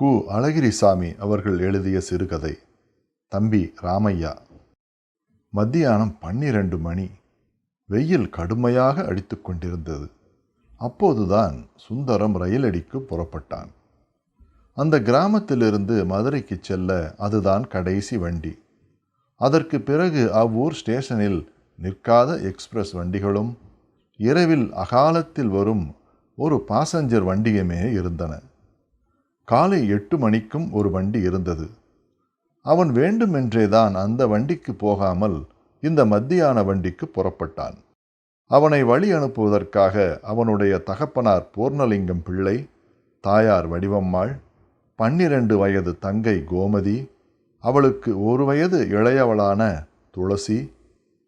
கு. அழகிரிசாமி அவர்கள் எழுதிய சிறுகதை. தம்பி ராமையா. மத்தியானம் பன்னிரண்டு மணி. வெயில் கடுமையாக அடித்து கொண்டிருந்தது. அப்போதுதான் சுந்தரம் ரயிலடிக்கு புறப்பட்டான். அந்த கிராமத்திலிருந்து மதுரைக்கு செல்ல அதுதான் கடைசி வண்டி. அதற்கு பிறகு அவ்வூர் ஸ்டேஷனில் நிற்காத எக்ஸ்பிரஸ் வண்டிகளும் இரவில் அகாலத்தில் வரும் ஒரு பாசஞ்சர் வண்டியுமே இருந்தன. காலை எட்டு மணிக்கும் ஒரு வண்டி இருந்தது. அவன் வேண்டுமென்றேதான் அந்த வண்டிக்கு போகாமல் இந்த மத்தியான வண்டிக்கு புறப்பட்டான். அவனை வழி அனுப்புவதற்காக அவனுடைய தகப்பனார் பூர்ணலிங்கம் பிள்ளை தாயார் வடிவம்மாள் பன்னிரண்டு வயது தங்கை கோமதி அவளுக்கு ஒரு வயது இளையவளான துளசி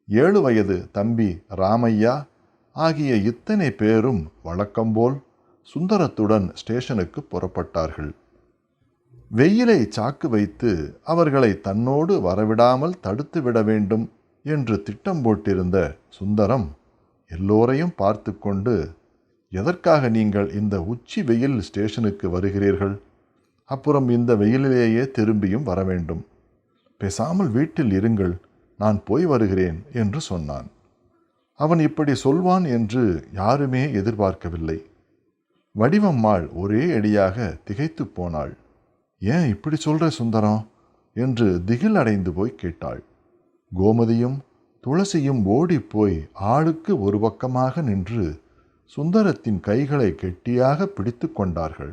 ஏழு வயது தம்பி ராமையா ஆகிய இத்தனை பேரும் வழக்கம்போல் சுந்தரத்துடன் ஸ்டேஷனுக்கு புறப்பட்டார்கள். வெயிலை சாக்கு வைத்து அவர்களை தன்னோடு வரவிடாமல் தடுத்து விட வேண்டும் என்று திட்டம் போட்டிருந்த சுந்தரம் எல்லோரையும் பார்த்து கொண்டு எதற்காக நீங்கள் இந்த உச்சி வெயில் ஸ்டேஷனுக்கு வருகிறீர்கள்? அப்புறம் இந்த வெயிலிலேயே திரும்பியும் வர வேண்டும். பேசாமல் வீட்டில் இருங்கள் நான் போய் வருகிறேன் என்று சொன்னான். அவன் இப்படி சொல்வான் என்று யாருமே எதிர்பார்க்கவில்லை. வடிவம்மாள் ஒரே அடியாக திகைத்து போனாள். ஏன் இப்படி சொல்ற சுந்தரம்? என்று திகில் அடைந்து போய் கேட்டாள். கோமதியும் துளசியும் ஓடிப்போய் ஆளுக்கு ஒரு பக்கமாக நின்று சுந்தரத்தின் கைகளை கெட்டியாக பிடித்து கொண்டார்கள்.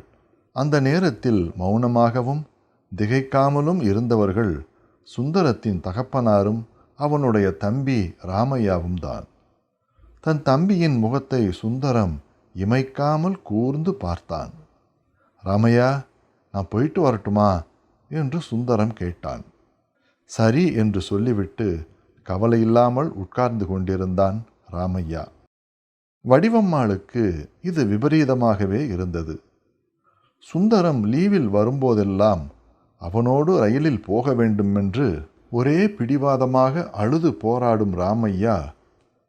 அந்த நேரத்தில் மௌனமாகவும் திகைக்காமலும் இருந்தவர்கள் சுந்தரத்தின் தகப்பனாரும் அவனுடைய தம்பி ராமையாவும் தான் தன் தம்பியின் முகத்தை சுந்தரம் இமைக்காமல் கூர்ந்து பார்த்தான். ராமையா நான் போயிட்டு வரட்டுமா? என்று சுந்தரம் கேட்டான். சரி என்று சொல்லிவிட்டு கவலை இல்லாமல் உட்கார்ந்து கொண்டிருந்தான் ராமையா. வடிவம்மாளுக்கு இது விபரீதமாகவே இருந்தது. சுந்தரம் லீவில் வரும்போதெல்லாம் அவனோடு ரயிலில் போக வேண்டுமென்று ஒரே பிடிவாதமாக அழுது போராடும் ராமையா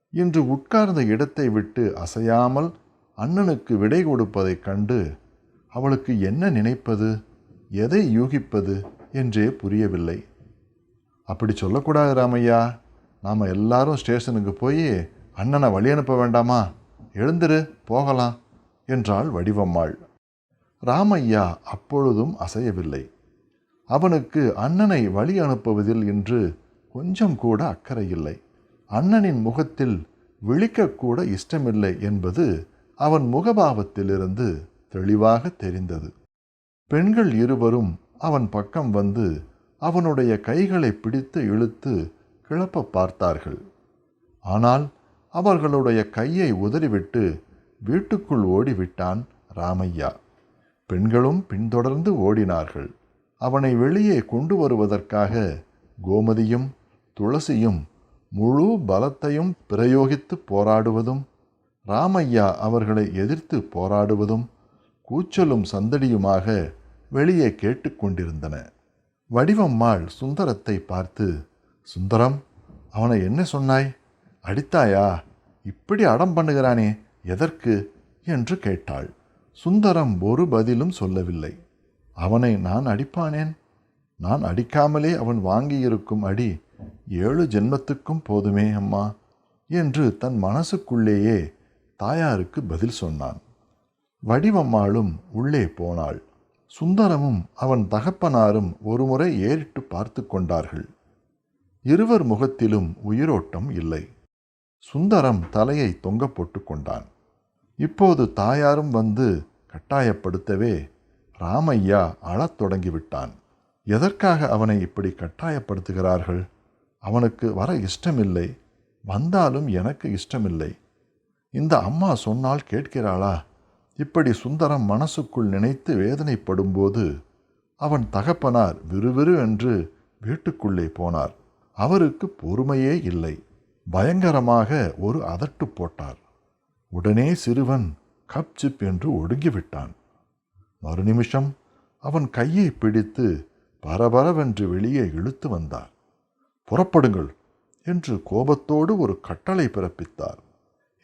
இன்று உட்கார்ந்த இடத்தை விட்டு அசையாமல் அண்ணனுக்கு விடை கொடுப்பதைக் கண்டு அவளுக்கு என்ன நினைப்பது எதை யூகிப்பது என்றே புரியவில்லை. அப்படி சொல்லக்கூடாது ராமையா. நாம் எல்லாரும் ஸ்டேஷனுக்கு போய் அண்ணனை வழி அனுப்ப வேண்டாமா? எழுந்துரு போகலாம் என்றாள் வடிவம்மாள். ராமையா அப்பொழுதும் அசையவில்லை. அவனுக்கு அண்ணனை வழி அனுப்புவதில் இன்று கொஞ்சம் கூட அக்கறை இல்லை அண்ணனின் முகத்தில் விழிக்கக்கூட இஷ்டமில்லை என்பது அவன் முகபாவத்திலிருந்து தெளிவாக தெரிந்தது. பெண்கள் இருவரும் அவன் பக்கம் வந்து அவனுடைய கைகளை பிடித்து இழுத்து கிளப்ப பார்த்தார்கள். ஆனால் அவர்களுடைய கையை உதறிவிட்டு வீட்டுக்குள் ஓடிவிட்டான் ராமையா. பெண்களும் பின்தொடர்ந்து ஓடினார்கள். அவனை வெளியே கொண்டு வருவதற்காக கோமதியும் துளசியும் முழு பலத்தையும் பிரயோகித்து போராடுவதும் ராமையா அவர்களை எதிர்த்து போராடுவதும் கூச்சலும் சந்தடியுமாக வெளியே கேட்டுக்கொண்டிருந்தன வடிவம்மாள் சுந்தரத்தை பார்த்து சுந்தரம் அவனை என்ன சொன்னாய்? அடித்தாயா? இப்படி அடம் பண்ணுகிறானே எதற்கு? என்று கேட்டாள். சுந்தரம் ஒரு பதிலும் சொல்லவில்லை. அவனை நான் அடிப்பானேன்? நான் அடிக்காமலே அவன் வாங்கியிருக்கும் அடி ஏழு ஜென்மத்துக்கும் போதுமே அம்மா என்று தன் மனசுக்குள்ளேயே தாயாருக்கு பதில் சொன்னான். வடிவம்மாளும் உள்ளே போனாள். சுந்தரமும் அவன் தகப்பனாரும் ஒருமுறை ஏறிட்டு பார்த்து கொண்டார்கள். இருவர் முகத்திலும் உயிரோட்டம் இல்லை. சுந்தரம் தலையை தொங்க போட்டு கொண்டான். இப்போது தாயாரும் வந்து கட்டாயப்படுத்தவே ராமையா அழத் தொடங்கிவிட்டான். எதற்காக அவனை இப்படி கட்டாயப்படுத்துகிறார்கள்? அவனுக்கு வர இஷ்டமில்லை. வந்தாலும் எனக்கு இஷ்டமில்லை. இந்த அம்மா சொன்னால் கேட்கிறாளா? இப்படி சுந்தரம் மனசுக்குள் நினைத்து வேதனைப்படும்போது அவன் தகப்பனார் விறுவிறு என்று வீட்டுக்குள்ளே போனார். அவருக்கு பொறுமையே இல்லை. பயங்கரமாக ஒரு அதட்டு போட்டார். உடனே சிறுவன் கப் சிப் என்று ஒடுங்கிவிட்டான். மறுநிமிஷம் அவன் கையை பிடித்து பரபரவென்று வெளியே இழுத்து வந்தார். புறப்படுங்கள் என்று கோபத்தோடு ஒரு கட்டளை பிறப்பித்தார்.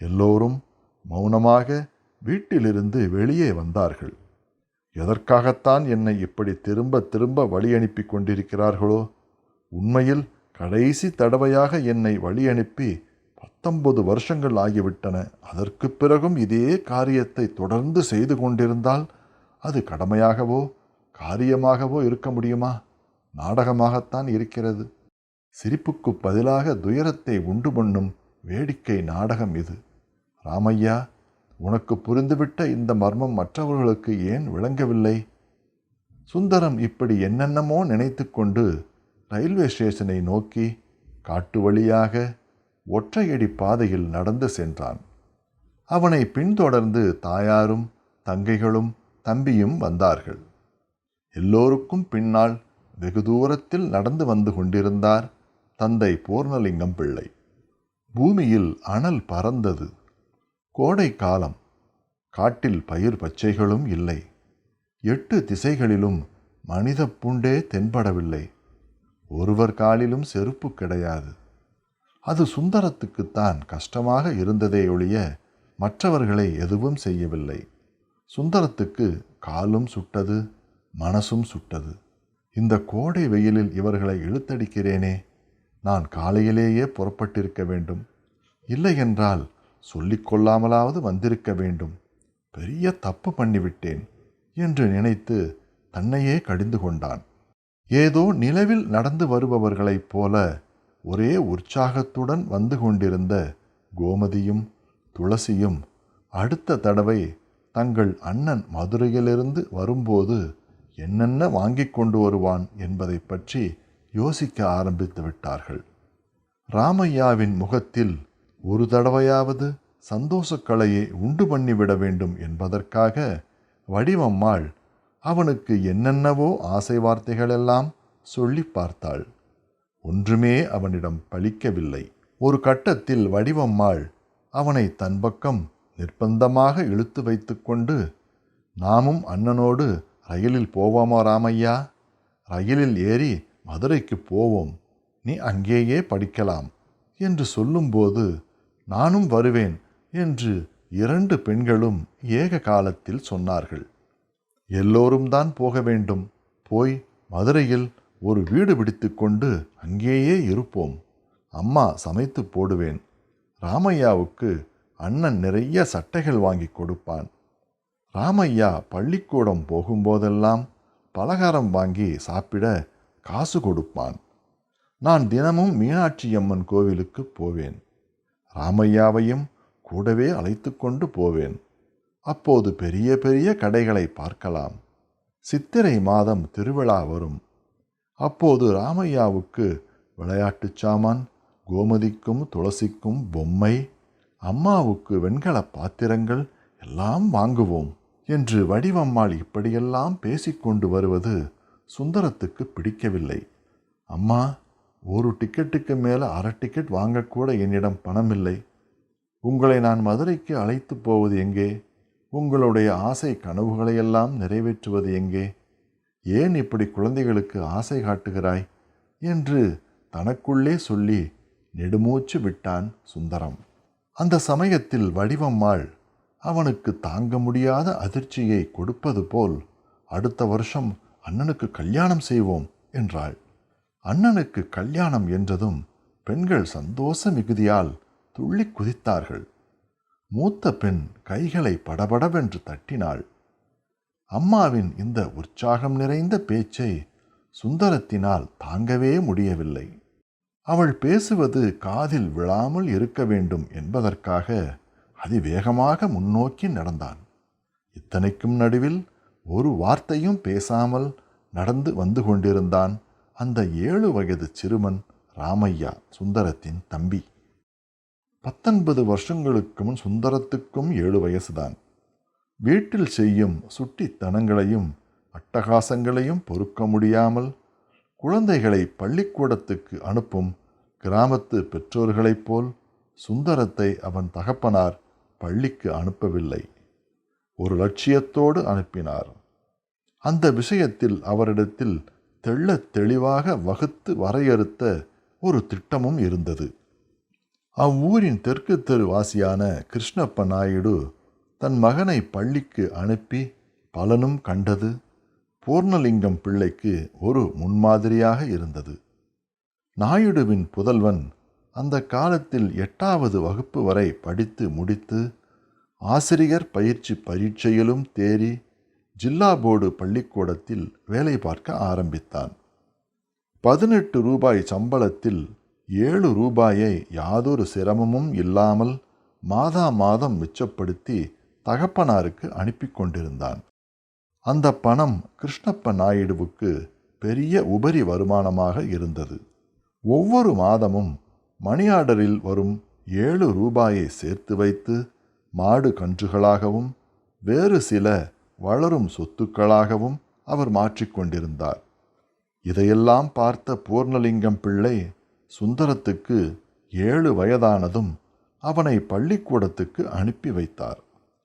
எல்லோரும் மௌனமாக வீட்டிலிருந்து வெளியே வந்தார்கள். எதற்காகத்தான் என்னை இப்படி திரும்ப திரும்ப வழி அனுப்பி கொண்டிருக்கிறார்களோ? உண்மையில் கடைசி தடவையாக என்னை வழி அனுப்பி பத்தொன்பது வருஷங்கள் ஆகிவிட்டன. அதற்கு பிறகும் இதே காரியத்தை தொடர்ந்து செய்து கொண்டிருந்தால் அது கடமையாகவோ காரியமாகவோ இருக்க முடியுமா? நாடகமாகத்தான் இருக்கிறது. சிரிப்புக்கு பதிலாக துயரத்தை உண்டு பண்ணும் வேடிக்கை நாடகம் இது. ராமையா உனக்கு புரிந்துவிட்ட இந்த மர்மம் மற்றவர்களுக்கு ஏன் விளங்கவில்லை? சுந்தரம் இப்படி என்னென்னமோ நினைத்து கொண்டு ரயில்வே ஸ்டேஷனை நோக்கி காட்டு வழியாக ஒற்றையடி பாதையில் நடந்து சென்றான். அவனை பின்தொடர்ந்து தாயாரும் தங்கைகளும் தம்பியும் வந்தார்கள். எல்லோருக்கும் பின்னால் வெகு தூரத்தில் நடந்து வந்து கொண்டிருந்தார் தந்தை பூர்ணலிங்கம் பிள்ளை. பூமியில் அனல் பறந்தது. கோடை காலம். காட்டில் பயிர் பச்சைகளும் இல்லை. எட்டு திசைகளிலும் மனித பூண்டே தென்படவில்லை. ஒருவர் காலிலும் செருப்பு கிடையாது. அது சுந்தரத்துக்குத்தான் கஷ்டமாக இருந்ததே ஒழிய மற்றவர்களை எதுவும் செய்யவில்லை. சுந்தரத்துக்கு காலும் சுட்டது மனசும் சுட்டது. இந்த கோடை வெயிலில் இவர்களை இழுத்தடிக்கிறேனே. நான் காலையிலேயே புறப்பட்டிருக்க வேண்டும். இல்லையென்றால் சொல்லிக்கொள்ளாமலாவது வந்திருக்க வேண்டும். பெரிய தப்பு பண்ணிவிட்டேன் என்று நினைத்து தன்னையே கடிந்து கொண்டான். ஏதோ நிலவில் நடந்து வருபவர்களைப் போல ஒரே உற்சாகத்துடன் வந்து கொண்டிருந்த கோமதியும் துளசியும் அடுத்த தடவை தங்கள் அண்ணன் மதுரையிலிருந்து வரும்போது என்னென்ன வாங்கி கொண்டு வருவான் என்பதை பற்றி யோசிக்க ஆரம்பித்து விட்டார்கள். ராமையாவின் முகத்தில் ஒரு தடவையாவது சந்தோஷக்கலையை உண்டு பண்ணிவிட வேண்டும் என்பதற்காக வடிவம்மாள் அவனுக்கு என்னென்னவோ ஆசை வார்த்தைகளெல்லாம் சொல்லி பார்த்தாள். ஒன்றுமே அவனிடம் பலிக்கவில்லை ஒரு கட்டத்தில் வடிவம்மாள் அவனை தன் பக்கம் நிர்பந்தமாக இழுத்து வைத்துக்கொண்டு நாமும் அண்ணனோடு ரயிலில் போவோமா ராமையா? ரயிலில் ஏறி மதுரைக்கு போவோம். நீ அங்கேயே படிக்கலாம் என்று சொல்லும்போது நானும் வருவேன் என்று இரண்டு பெண்களும் ஏக காலத்தில் சொன்னார்கள். எல்லோரும் தான் போக வேண்டும். போய் மதுரையில் ஒரு வீடு பிடித்துக்கொண்டு அங்கேயே இருப்போம். அம்மா சமைத்து போடுவேன். ராமையாவுக்கு அண்ணன் நிறைய சட்டைகள் வாங்கி கொடுப்பான். ராமையா பள்ளிக்கூடம் போகும்போதெல்லாம் பலகாரம் வாங்கி சாப்பிட காசு கொடுப்பான். நான் தினமும் மீனாட்சியம்மன் கோவிலுக்கு போவேன். ராமையாவையும் கூடவே அழைத்து கொண்டு போவேன். அப்போது பெரிய பெரிய கடைகளை பார்க்கலாம். சித்திரை மாதம் திருவிழா வரும். அப்போது ராமையாவுக்கு விளையாட்டுச் சாமான் கோமதிக்கும் துளசிக்கும் பொம்மை அம்மாவுக்கு வெண்கல பாத்திரங்கள் எல்லாம் வாங்குவோம் என்று வடிவம்மாள் இப்படியெல்லாம் பேசிக்கொண்டு வருவது சுந்தரத்துக்கு பிடிக்கவில்லை. அம்மா ஒரு டிக்கெட்டுக்கு மேலே அரை டிக்கெட் வாங்கக்கூட என்னிடம் பணமில்லை. உங்களை நான் மதுரைக்கு அழைத்து போவது எங்கே? உங்களுடைய ஆசை கனவுகளையெல்லாம் நிறைவேற்றுவது எங்கே? ஏன் இப்படி குழந்தைகளுக்கு ஆசை காட்டுகிறாய்? என்று தனக்குள்ளே சொல்லி நெடுமூச்சு விட்டான் சுந்தரம். அந்த சமயத்தில் வடிவம்மாள் அவனுக்கு தாங்க முடியாத அதிர்ச்சியை கொடுப்பது போல் அடுத்த வருஷம் அண்ணனுக்கு கல்யாணம் செய்வோம் என்றாள். அண்ணனுக்கு கல்யாணம் என்றதும் பெண்கள் சந்தோஷ மிகுதியால் துள்ளி குதித்தார்கள். மூத்த பெண் கைகளை படபடவென்று தட்டினாள். அம்மாவின் இந்த உற்சாகம் நிறைந்த பேச்சை சுந்தரத்தினால் தாங்கவே முடியவில்லை. அவள் பேசுவது காதில் விழாமல் இருக்க வேண்டும் என்பதற்காக அதிவேகமாக முன்னோக்கி நடந்தான். இத்தனைக்கும் நடுவில் ஒரு வார்த்தையும் பேசாமல் நடந்து வந்து கொண்டிருந்தான். அந்த ஏழு வயது சிறுவன் ராமையா சுந்தரத்தின் தம்பி. பத்தொன்பது வருஷங்களுக்கு முன் சுந்தரத்துக்கும் ஏழு வயசுதான். வீட்டில் செய்யும் சுட்டித்தனங்களையும் அட்டகாசங்களையும் பொறுக்க முடியாமல் குழந்தைகளை பள்ளிக்கூடத்துக்கு அனுப்பும் கிராமத்து பெற்றோர்களைப் போல் சுந்தரத்தை அவன் தகப்பனார் பள்ளிக்கு அனுப்பவில்லை. ஒரு லட்சியத்தோடு அனுப்பினார். அந்த விஷயத்தில் அவரிடத்தில் தெள்ளத் தெளிவாக வகுத்து வரையறுத்த ஒரு திட்டமும் இருந்தது. அவ்வூரின் தெற்கு தெரு வாசியான கிருஷ்ணப்ப நாயுடு தன் மகனை பள்ளிக்கு அனுப்பி பலனும் கண்டது. பூர்ணலிங்கம் பிள்ளைக்கு ஒரு முன்மாதிரியாக இருந்தது. நாயுடுவின் புதல்வன் அந்த காலத்தில் எட்டாவது வகுப்பு வரை படித்து முடித்து ஆசிரியர் பயிற்சி பரீட்சையிலும் தேறி ஜில்லா போர்டு பள்ளிக்கூடத்தில் வேலை பார்க்க ஆரம்பித்தான். பதினெட்டு ரூபாய் சம்பளத்தில் ஏழு ரூபாயை யாதொரு சிரமமும் இல்லாமல் மாதா மாதம் மிச்சப்படுத்தி தகப்பனாருக்கு அனுப்பி கொண்டிருந்தான். அந்த பணம் கிருஷ்ணப்ப நாயுடுவுக்கு பெரிய உபரி வருமானமாக இருந்தது. ஒவ்வொரு மாதமும் மணி ஆர்டரில் வரும் ஏழு ரூபாயை சேர்த்து வைத்து மாடு கன்றுகளாகவும் வேறு சில வளரும் சொத்துக்களாகவும் அவர் மாற்றிக்கொண்டிருந்தார் இதையெல்லாம் பார்த்த பூர்ணலிங்கம் பிள்ளை சுந்தரத்துக்கு ஏழு வயதானதும் அவனை பள்ளிக்கூடத்துக்கு அனுப்பி வைத்தார்.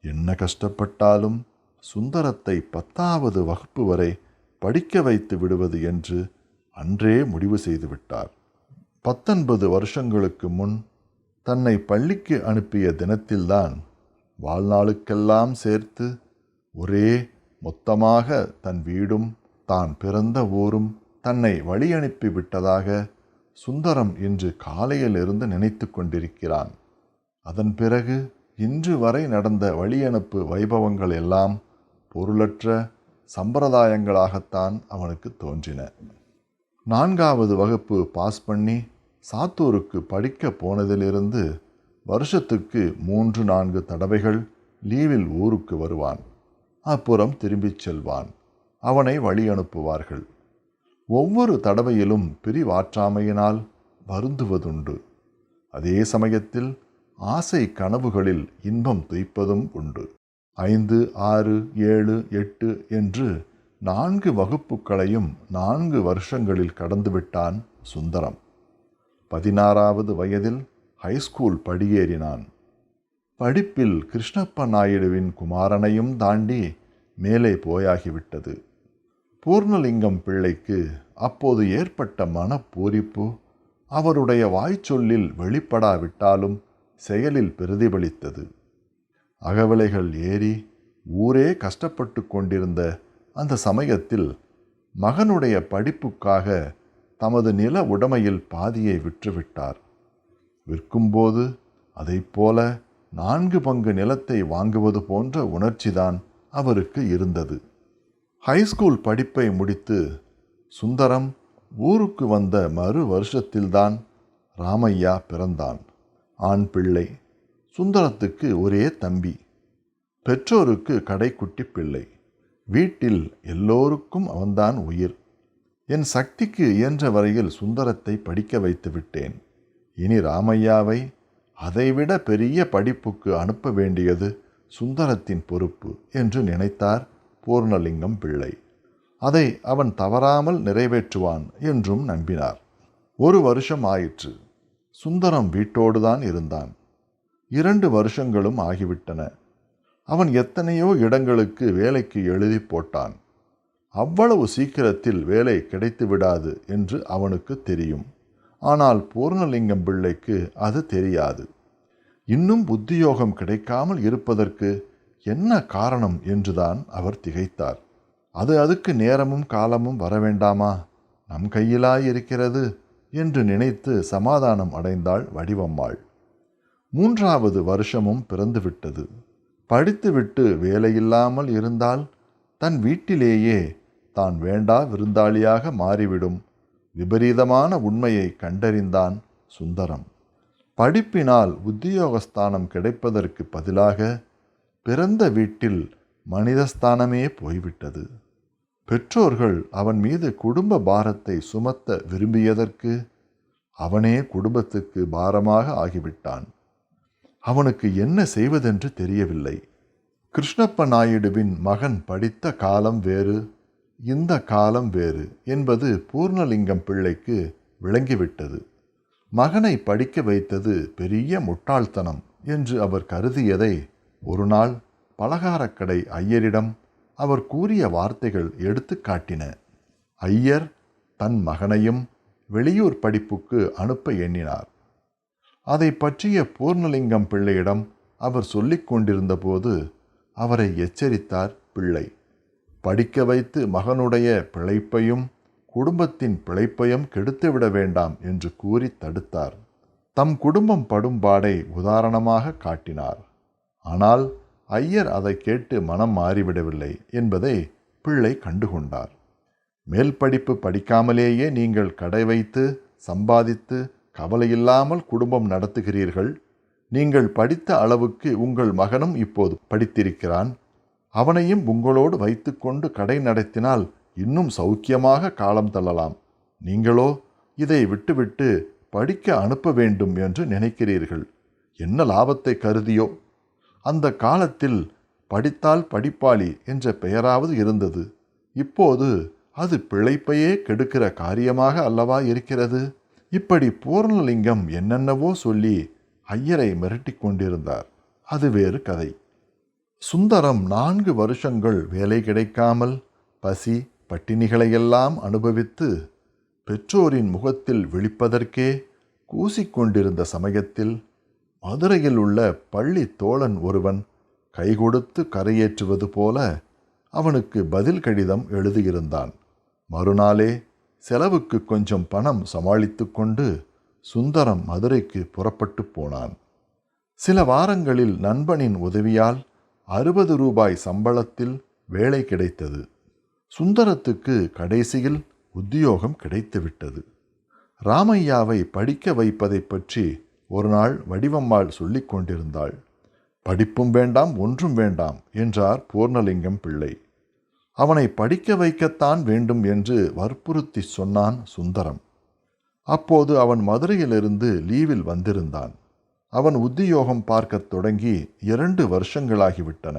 என்ன கஷ்டப்பட்டாலும் சுந்தரத்தை பத்தாவது வகுப்பு வரை படிக்க வைத்து விடுவது என்று அன்றே முடிவு செய்துவிட்டார் பத்தொன்பது வருஷங்களுக்கு முன் தன்னை பள்ளிக்கு அனுப்பிய தினத்தில்தான் வாழ்நாளுக்கெல்லாம் சேர்த்து ஒரே மொத்தமாக தன் வீடும் தான் பிறந்த ஊரும் தன்னை வழி அனுப்பி விட்டதாக சுந்தரம் இன்று காலையிலிருந்து நினைத்து கொண்டிருக்கிறான். அதன் பிறகு இன்று வரை நடந்த வழியனுப்பு வைபவங்கள் எல்லாம் பொருளற்ற சம்பிரதாயங்களாகத்தான் அவனுக்கு தோன்றின. நான்காவது வகுப்பு பாஸ் பண்ணி சாத்தூருக்கு படிக்க போனதிலிருந்து வருஷத்துக்கு மூன்று நான்கு தடவைகள் லீவில் ஊருக்கு வருவான். அப்புறம் திரும்பிச் செல்வான். அவனை வழி அனுப்புவார்கள் ஒவ்வொரு தடவையிலும் பிரிவாற்றாமையினால் வருந்துவதுண்டு. அதே சமயத்தில் ஆசை கனவுகளில் இன்பம் துய்ப்பதும் உண்டு. ஐந்து ஆறு ஏழு எட்டு என்று நான்கு வகுப்புகளையும் நான்கு வருஷங்களில் கடந்துவிட்டான் சுந்தரம். பதினாறாவது வயதில் ஹைஸ்கூல் படியேறினான். படிப்பில் கிருஷ்ணப்ப நாயுடுவின் குமாரனையும் தாண்டி மேலே போயாகிவிட்டது. பூர்ணலிங்கம் பிள்ளைக்கு அப்போது ஏற்பட்ட மனப்பூரிப்பு அவருடைய வாய்ச்சொல்லில் வெளிப்படாவிட்டாலும் செயலில் பிரதிபலித்தது. அகவிலைகள் ஏறி ஊரே கஷ்டப்பட்டு கொண்டிருந்த அந்த சமயத்தில் மகனுடைய படிப்புக்காக தமது நில உடைமையில் பாதியை விற்றுவிட்டார். விற்கும்போது அதைப்போல நான்கு பங்கு நிலத்தை வாங்குவது போன்ற உணர்ச்சிதான் அவருக்கு இருந்தது. ஹைஸ்கூல் படிப்பை முடித்து சுந்தரம் ஊருக்கு வந்த மறு வருஷத்தில்தான் ராமையா பிறந்தான். ஆண் பிள்ளை சுந்தரத்துக்கு ஒரே தம்பி பெற்றோருக்கு கடைக்குட்டி பிள்ளை வீட்டில் எல்லோருக்கும் அவன்தான் உயிர். என் சக்திக்கு இயன்ற வரையில் சுந்தரத்தை படிக்க வைத்து விட்டேன் இனி ராமையாவை அதைவிட பெரிய படிப்புக்கு அனுப்ப வேண்டியது சுந்தரத்தின் பொறுப்பு என்று நினைத்தார் பூர்ணலிங்கம் பிள்ளை. அதை அவன் தவறாமல் நிறைவேற்றுவான் என்றும் நம்பினார். ஒரு வருஷம் ஆயிற்று. சுந்தரம் வீட்டோடுதான் இருந்தான். இரண்டு வருஷங்களும் ஆகிவிட்டன. அவன் எத்தனையோ இடங்களுக்கு வேலைக்கு எழுதி போட்டான். அவ்வளவு சீக்கிரத்தில் வேலை கிடைத்து விடாது என்று அவனுக்கு தெரியும். ஆனால் பூர்ணலிங்கம் பிள்ளைக்கு அது தெரியாது. இன்னும் புத்தியோகம் கிடைக்காமல் இருப்பதற்கு என்ன காரணம் என்றுதான் அவர் திகைத்தார். அது அதுக்கு நேரமும் காலமும் வரவேண்டாமா நம் கையிலாயிருக்கிறது என்று நினைத்து சமாதானம் அடைந்தாள் வடிவம்மாள். மூன்றாவது வருஷமும் பிறந்துவிட்டது. படித்துவிட்டு வேலையில்லாமல் இருந்தால் தன் வீட்டிலேயே தான் வேண்டா விருந்தாளியாக மாறிவிடும். விபரீதமான உண்மையை கண்டறிந்தான் சுந்தரம். படிப்பினால் உத்தியோகஸ்தானம் கிடைப்பதற்கு பதிலாக பிறந்த வீட்டில் மனிதஸ்தானமே போய்விட்டது. பெற்றோர்கள் அவன் மீது குடும்ப பாரத்தை சுமத்த விரும்பியதற்கு அவனே குடும்பத்துக்கு பாரமாக ஆகிவிட்டான். அவனுக்கு என்ன செய்வதென்று தெரியவில்லை. கிருஷ்ணப்ப நாயுடுவின் மகன் படித்த காலம் வேறு. இந்த காலம் வேறு என்பது பூர்ணலிங்கம் பிள்ளைக்கு விளங்கிவிட்டது. மகனை படிக்க வைத்தது பெரிய முட்டாள்தனம் என்று அவர் கருதியதை ஒருநாள் பலகாரக்கடை ஐயரிடம் அவர் கூறிய வார்த்தைகள் எடுத்து காட்டின. ஐயர் தன் மகனையும் வெளியூர் படிப்புக்கு அனுப்ப எண்ணினார். அதை பற்றிய பூர்ணலிங்கம் பிள்ளையிடம் அவர் சொல்லிக் கொண்டிருந்தபோது அவரை எச்சரித்தார் பிள்ளை. படிக்க வைத்து மகனுடைய பிழைப்பையும் குடும்பத்தின் பிழைப்பையும் கெடுத்துவிட வேண்டாம் என்று கூறி தடுத்தார். தம் குடும்பம் படும்பாடை உதாரணமாக காட்டினார். ஆனால் ஐயர் அதை கேட்டு மனம் மாறிவிடவில்லை என்பதை பிள்ளை கண்டுகொண்டார். மேல் படிப்பு படிக்காமலேயே நீங்கள் கடை வைத்து சம்பாதித்து கவலையில்லாமல் குடும்பம் நடத்துகிறீர்கள். நீங்கள் படித்த அளவுக்கு உங்கள் மகனும் இப்போது படித்திருக்கிறான். அவனையும் உங்களோடு வைத்துக்கொண்டு கடை நடத்தினால் இன்னும் சௌக்கியமாக காலம் தள்ளலாம். நீங்களோ இதை விட்டுவிட்டு படிக்க அனுப்ப வேண்டும் என்று நினைக்கிறீர்கள். என்ன லாபத்தை கருதியோ? அந்த காலத்தில் படித்தால் படிப்பாளி என்ற பெயராவது இருந்தது. இப்போது அது பிழைப்பையே கெடுக்கிற காரியமாக அல்லவா இருக்கிறது? இப்படி பூர்ணலிங்கம் என்னென்னவோ சொல்லி ஐயரை மிரட்டிக் கொண்டிருந்தார். அது வேறு கதை. சுந்தரம் நான்கு வருஷங்கள் வேலை கிடைக்காமல் பசி பட்டினிகளையெல்லாம் அனுபவித்து பெற்றோரின் முகத்தில் விழிப்பதற்கே கூசிக்கொண்டிருந்த சமயத்தில் மதுரையில் உள்ள பள்ளி தோழன் ஒருவன் கை கொடுத்து கரையேற்றுவது போல அவனுக்கு பதில் கடிதம் எழுதியிருந்தான். மறுநாளே செலவுக்கு கொஞ்சம் பணம் சமாளித்து கொண்டு சுந்தரம் மதுரைக்கு புறப்பட்டு போனான். சில வாரங்களில் நண்பனின் உதவியால் அறுபது ரூபாய் சம்பளத்தில் வேலை கிடைத்தது. சுந்தரத்துக்கு கடைசியில் உத்தியோகம் கிடைத்துவிட்டது. ராமையாவை படிக்க வைப்பதை பற்றி ஒரு நாள் வடிவம்மாள் சொல்லிக் கொண்டிருந்தாள். படிப்பும் வேண்டாம் ஒன்றும் வேண்டாம் என்றார் பூர்ணலிங்கம் பிள்ளை. அவனை படிக்க வைக்கத்தான் வேண்டும் என்று வற்புறுத்தி சொன்னான் சுந்தரம். அப்போது அவன் மதுரையிலிருந்து லீவில் வந்திருந்தான். அவன் உத்தியோகம் பார்க்கத் தொடங்கி இரண்டு வருஷங்களாகிவிட்டன.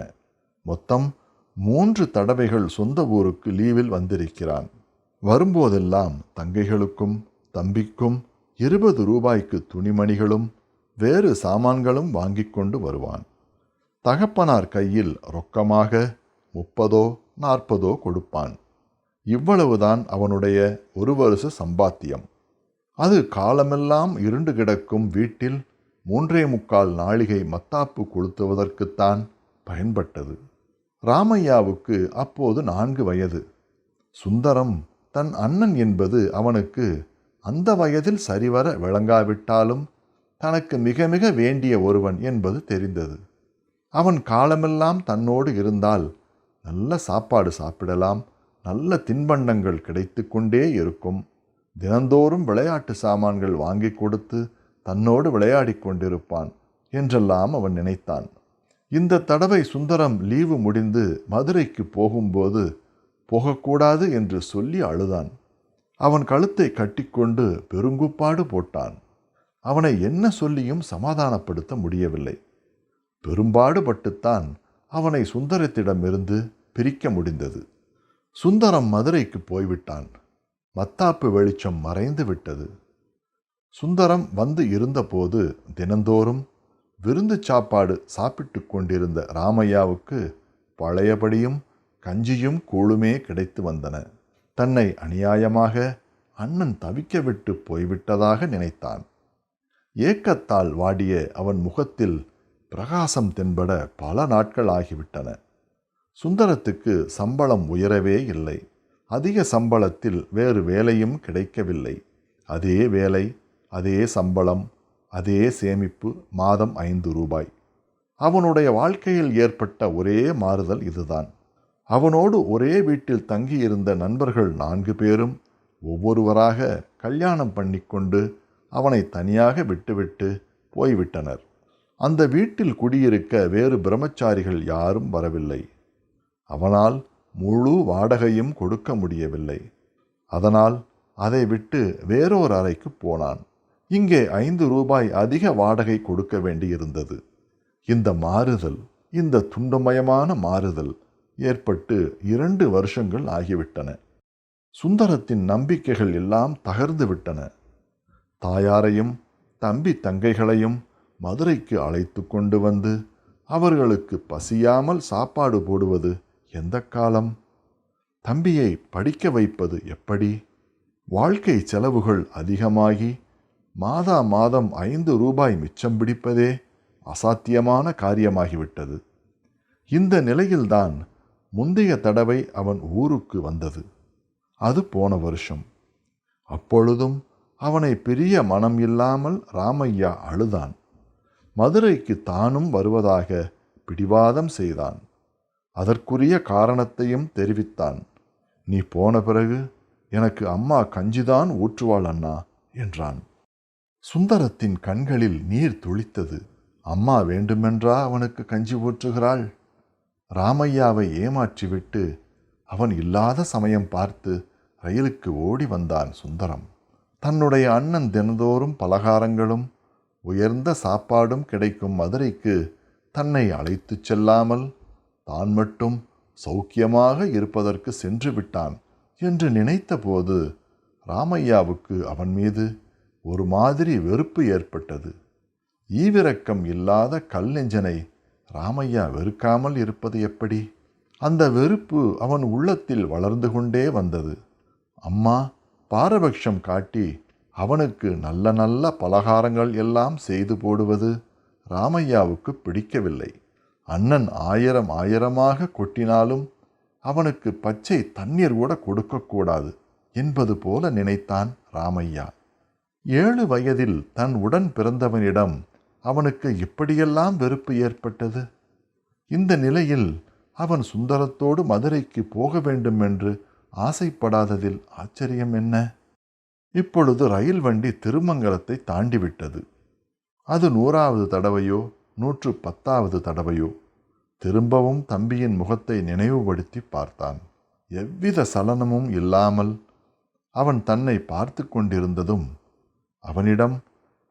மொத்தம் மூன்று தடவைகள் சொந்த ஊருக்கு லீவில் வந்திருக்கிறான். வரும்போதெல்லாம் தங்கைகளுக்கும் தம்பிக்கும் இருபது ரூபாய்க்கு துணிமணிகளும் வேறு சாமான்களும் வாங்கிக் கொண்டு வருவான். தகப்பனார் கையில் ரொக்கமாக முப்பதோ நாற்பதோ கொடுப்பான். இவ்வளவுதான் அவனுடைய ஒரு வருஷ சம்பாத்தியம். அது காலமெல்லாம் இருண்டு கிடக்கும் வீட்டில் மூன்றே முக்கால் நாளிகை மத்தாப்பு கொளுத்துவதற்குத்தான் பயன்பட்டது. ராமையாவுக்கு அப்போது நான்கு வயது. சுந்தரம் தன் அண்ணன் என்பது அவனுக்கு அந்த வயதில் சரிவர விளங்காவிட்டாலும் தனக்கு மிக மிக வேண்டிய ஒருவன் என்பது தெரிந்தது. அவன் காலமெல்லாம் தன்னோடு இருந்தால் நல்ல சாப்பாடு சாப்பிடலாம் நல்ல தின்பண்டங்கள் கிடைத்து கொண்டே இருக்கும். தினந்தோறும் விளையாட்டு சாமான்கள் வாங்கி கொடுத்து தன்னோடு விளையாடிக் கொண்டிருப்பான் என்றெல்லாம் அவன் நினைத்தான். இந்த தடவை சுந்தரம் லீவு முடிந்து மதுரைக்கு போகும்போது போகக்கூடாது என்று சொல்லி அழுதான். அவன் கழுத்தை கட்டிக்கொண்டு பெருங்குப்பாடு போட்டான். அவனை என்ன சொல்லியும் சமாதானப்படுத்த முடியவில்லை. பெரும்பாடுபட்டுத்தான் அவனை சுந்தரத்திடமிருந்து பிரிக்க முடிந்தது. சுந்தரம் மதுரைக்கு போய்விட்டான். மத்தாப்பு வெளிச்சம் மறைந்து விட்டது. சுந்தரம் வந்து இருந்தபோது தினந்தோறும் விருந்து சாப்பாடு சாப்பிட்டு கொண்டிருந்த ராமையாவுக்கு பழையபடியும் கஞ்சியும் கூழுமே கிடைத்து வந்தன. தன்னை அநியாயமாக அண்ணன் தவிக்க விட்டு போய்விட்டதாக நினைத்தான். ஏக்கத்தால் வாடிய அவன் முகத்தில் பிரகாசம் தென்பட பல நாட்கள் ஆகிவிட்டன. சுந்தரத்துக்கு சம்பளம் உயரவே இல்லை. அதிக சம்பளத்தில் வேறு வேலையும் கிடைக்கவில்லை. அதே வேலை அதே சம்பளம் அதே சேமிப்பு மாதம் ஐந்து ரூபாய். அவனுடைய வாழ்க்கையில் ஏற்பட்ட ஒரே மாறுதல் இதுதான். அவனோடு ஒரே வீட்டில் தங்கியிருந்த நண்பர்கள் நான்கு பேரும் ஒவ்வொருவராக கல்யாணம் பண்ணிக்கொண்டு அவனை தனியாக விட்டுவிட்டு போய்விட்டனர். அந்த வீட்டில் குடியிருக்க வேறு பிரம்மச்சாரிகள் யாரும் வரவில்லை. அவனால் முழு வாடகையும் கொடுக்க முடியவில்லை. அதனால் அதை விட்டு வேறொரு அறைக்கு போனான். இங்கே ஐந்து ரூபாய் அதிக வாடகை கொடுக்க வேண்டியிருந்தது. இந்த மாறுதல் இந்த துண்டமயமான மாறுதல் ஏற்பட்டு இரண்டு வருஷங்கள் ஆகிவிட்டன. சுந்தரத்தின் நம்பிக்கைகள் எல்லாம் தகர்ந்து விட்டன. தாயாரையும் தம்பி தங்கைகளையும் மதுரைக்கு அழைத்து கொண்டு வந்து அவர்களுக்கு பசியாமல் சாப்பாடு போடுவது எந்த காலம்? தம்பியை படிக்க வைப்பது எப்படி? வாழ்க்கை செலவுகள் அதிகமாகி மாதா மாதம் ஐந்து ரூபாய் மிச்சம் பிடிப்பதே அசாத்தியமான காரியமாகிவிட்டது. இந்த நிலையில்தான் முந்தைய தடவை அவன் ஊருக்கு வந்தது. அது போன வருஷம். அப்பொழுதும் அவனை பெரிய மனம் இல்லாமல் ராமையா அழுதான். மதுரைக்கு தானும் வருவதாக பிடிவாதம் செய்தான். அதற்குரிய காரணத்தையும் தெரிவித்தான். நீ போன பிறகு எனக்கு அம்மா கஞ்சிதான் ஊற்றுவாள் அண்ணா என்றான். சுந்தரத்தின் கண்களில் நீர் துளித்தது. அம்மா வேண்டுமென்றா அவனுக்கு கஞ்சி ஊற்றுகிறாள். ராமையாவை ஏமாற்றிவிட்டு அவன் இல்லாத சமயம் பார்த்து ரயிலுக்கு ஓடி வந்தான் சுந்தரம். தன்னுடைய அண்ணன் தினந்தோறும் பலகாரங்களும் உயர்ந்த சாப்பாடும் கிடைக்கும் மதுரைக்கு தன்னை அழைத்துச் செல்லாமல் தான் மட்டும் சௌக்கியமாக இருப்பதற்கு சென்று விட்டான் என்று நினைத்தபோது ராமையாவுக்கு அவன் மீது ஒரு மாதிரி வெறுப்பு ஏற்பட்டது. ஈவிரக்கம் இல்லாத கல் நெஞ்சனை ராமையா வெறுக்காமல் இருப்பது எப்படி? அந்த வெறுப்பு அவன் உள்ளத்தில் வளர்ந்து கொண்டே வந்தது. அம்மா பாரபட்சம் காட்டி அவனுக்கு நல்ல நல்ல பலகாரங்கள் எல்லாம் செய்து போடுவது ராமையாவுக்கு பிடிக்கவில்லை. அண்ணன் ஆயிரம் ஆயிரமாக கொட்டினாலும் அவனுக்கு பச்சை தண்ணீர் கூட கொடுக்கக்கூடாது என்பது போல நினைத்தான் ராமையா. ஏழு வயதில் தன் உடன் பிறந்தவனிடம் அவனுக்கு இப்படியெல்லாம் வெறுப்பு ஏற்பட்டது? இந்த நிலையில் அவன் சுந்தரத்தோடு மதுரைக்கு போக வேண்டும் என்று ஆசைப்படாததில் ஆச்சரியம் என்ன? இப்பொழுது ரயில் வண்டி திருமங்கலத்தை தாண்டிவிட்டது. அது நூறாவது தடவையோ நூற்று பத்தாவது தடவையோ திரும்பவும் தம்பியின் முகத்தை நினைவுபடுத்தி பார்த்தான். எவ்வித சலனமும் இல்லாமல் அவன் தன்னை பார்த்து கொண்டிருந்ததும் அவனிடம்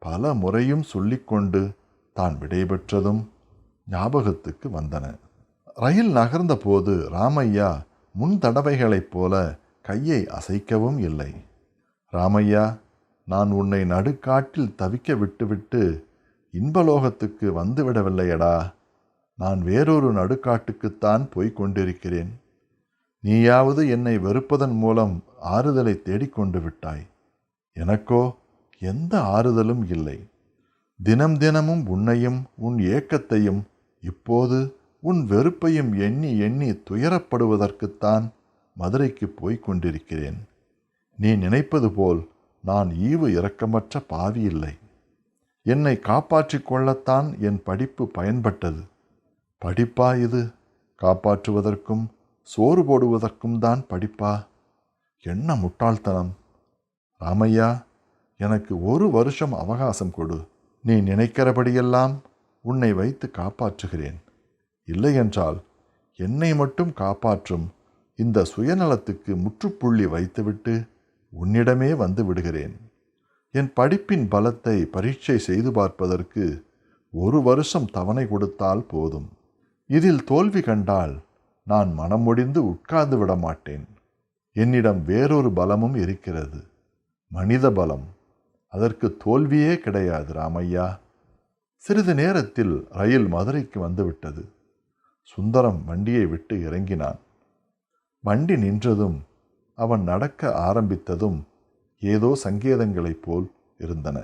பல முறையும் சொல்லிக்கொண்டு தான் விடைபெற்றதும் ஞாபகத்துக்கு வந்தன. ரயில் நகர்ந்தபோது ராமையா முன் தடவைகளைப் போல கையை அசைக்கவும் இல்லை. ராமையா நான் உன்னை நடுக்காட்டில் தவிக்க விட்டுவிட்டு இன்பலோகத்துக்கு வந்துவிடவில்லையடா. நான் வேறொரு நடுக்காட்டுக்குத்தான் போய்க் கொண்டிருக்கிறேன் நீயாவது என்னை வெறுப்பதன் மூலம் ஆறுதலை தேடிக்கொண்டு விட்டாய். எனக்கோ எந்த ஆறுதலும் இல்லை. தினம் தினமும் உன்னையும் உன் ஏக்கத்தையும் இப்போது உன் வெறுப்பையும் எண்ணி எண்ணி துயரப்படுவதற்குத்தான் மதுரைக்கு போய்க் கொண்டிருக்கிறேன். நீ நினைப்பது போல் நான் ஈவு இரக்கமற்ற பாவி இல்லை. என்னை காப்பாற்றிக் கொள்ளத்தான் என் படிப்பு பயன்பட்டது. படிப்பா இது? காப்பாற்றுவதற்கும் சோறு போடுவதற்கும் தான் படிப்பா? என்ன முட்டாள்தனம். ராமையா எனக்கு ஒரு வருஷம் அவகாசம் கொடு. நீ நினைக்கிறபடியெல்லாம் உன்னை வைத்து காப்பாற்றுகிறேன். இல்லையென்றால் என்னை மட்டும் காப்பாற்றும் இந்த சுயநலத்துக்கு முற்றுப்புள்ளி வைத்துவிட்டு உன்னிடமே வந்து விடுகிறேன். என் படிப்பின் பலத்தை பரீட்சை செய்து பார்ப்பதற்கு ஒரு வருஷம் தவணை கொடுத்தால் போதும். இதில் தோல்வி கண்டால் நான் மனம் முடிந்து உட்கார்ந்து விட மாட்டேன் என்னிடம் வேறொரு பலமும் இருக்கிறது. மனித பலம். அதற்கு தோல்வியே கிடையாது ராமையா. சிறிது நேரத்தில் ரயில் மதுரைக்கு வந்துவிட்டது. சுந்தரம் வண்டியை விட்டு இறங்கினான். வண்டி நின்றதும் அவன் நடக்க ஆரம்பித்ததும் ஏதோ சங்கேதங்களைப் போல் இருந்தன.